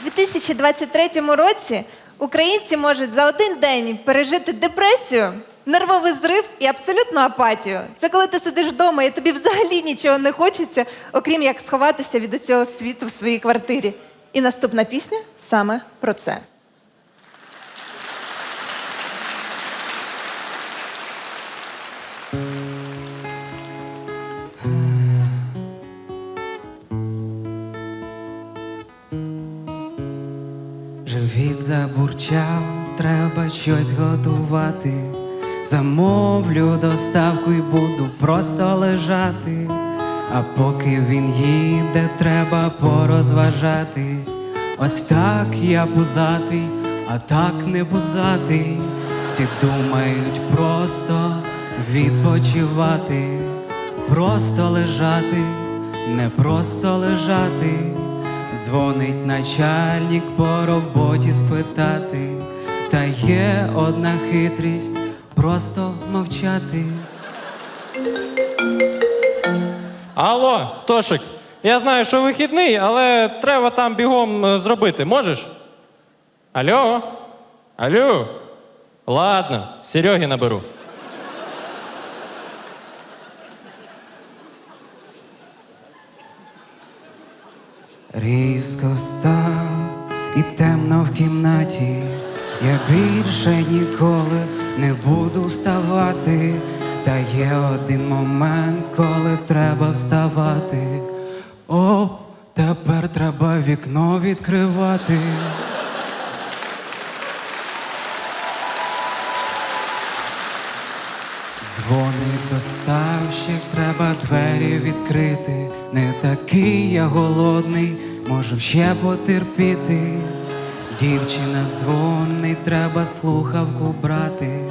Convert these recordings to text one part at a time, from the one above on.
У 2023 році українці можуть за один день пережити депресію, нервовий зрив і абсолютну апатію. Це коли ти сидиш вдома і тобі взагалі нічого не хочеться, окрім як сховатися від усього світу в своїй квартирі. І наступна пісня саме про це. Живіт забурчав, треба щось готувати. Замовлю доставку і буду просто лежати. А поки він їде, треба порозважатись. Ось так я бузатий, а так не бузатий. Всі думають просто відпочивати, просто лежати, не просто лежати. Дзвонить начальник по роботі спитати, та є одна хитрість просто мовчати. Алло, Тошик, я знаю, що вихідний, але треба там бігом е, зробити. Можеш? Алло? Алло? Ладно, Сереги наберу. Різко став і темно в кімнаті. Я більше ніколи не буду вставати. Та є один момент, коли треба вставати. О, тепер треба вікно відкривати. Дзвонить доставщик, треба двері відкрити. Не такий я голодний, можу ще потерпіти. Дівчина дзвонить, треба слухавку брати,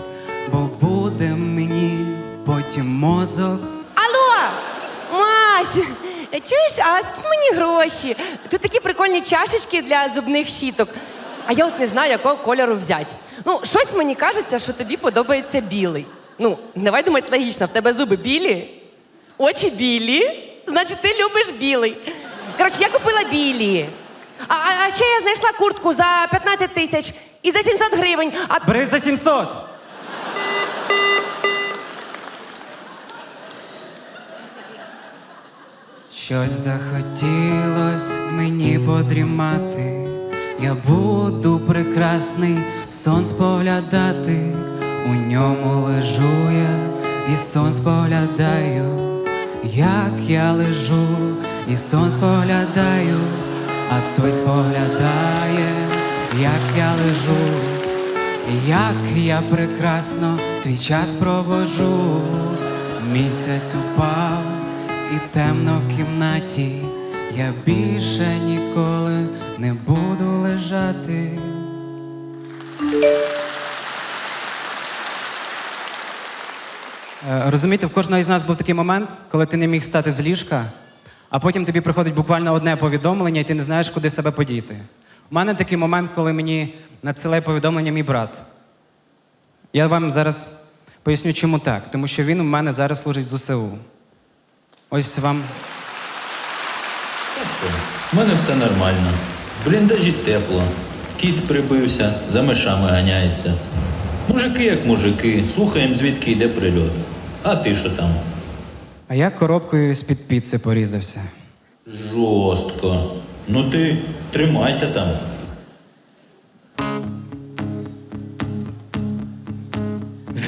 бо буде мені потім мозок. Алло! Мась! Чуєш, а скинь мені гроші? Тут такі прикольні чашечки для зубних щіток. А я от не знаю, якого кольору взяти. Ну, щось мені кажеться, що тобі подобається білий. Ну, давай думати логічно, в тебе зуби білі, очі білі, значить, ти любиш білий. Коротше, я купила білі. А, а, а ще я знайшла куртку за 15 тисяч і за 700 гривень. А Бери за 700! Щось захотілось мені подрімати. Я буду прекрасний сон споглядати. У ньому лежу я і сон споглядаю, як я лежу і сон споглядаю, а той споглядає, як я лежу. Як я прекрасно свій час провожу, місяць упав і темно в кімнаті, я більше ніколи не буду лежати. Е, Розумієте, в кожного із нас був такий момент, коли ти не міг стати з ліжка, а потім тобі приходить буквально одне повідомлення, і ти не знаєш, куди себе подіти. У мене такий момент, коли мені надсилає повідомлення мій брат. Я вам зараз поясню, чому так. Тому що він у мене зараз служить в ЗСУ. Ось вам. У мене все нормально. В бліндажі тепло. Кіт прибився, за мишами ганяється. Мужики як мужики, слухаємо, звідки йде прильот. А ти що там? А я коробкою з-під піци порізався. Жорстко. Ну ти тримайся там.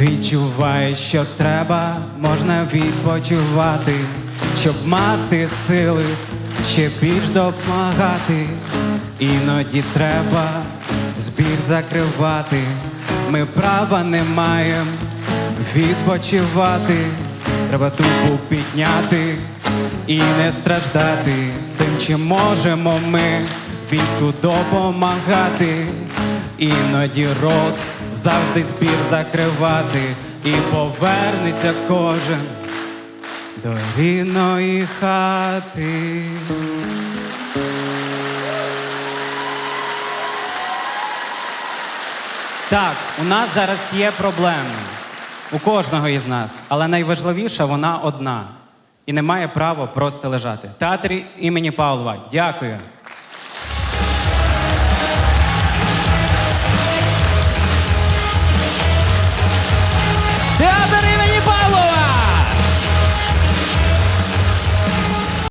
Відчуваю, що треба, можна відпочивати, щоб мати сили, ще більш допомагати. Іноді треба збір закривати. Ми права не маємо відпочивати. Треба духу підняти і не страждати. Всім, чим можемо ми війську допомагати. Іноді рот завжди збір закривати, і повернеться кожен до рідної хати. Так, у нас зараз є проблеми. У кожного із нас. Але найважливіша вона одна. І не має права просто лежати. Театр імені Павлова. Дякую.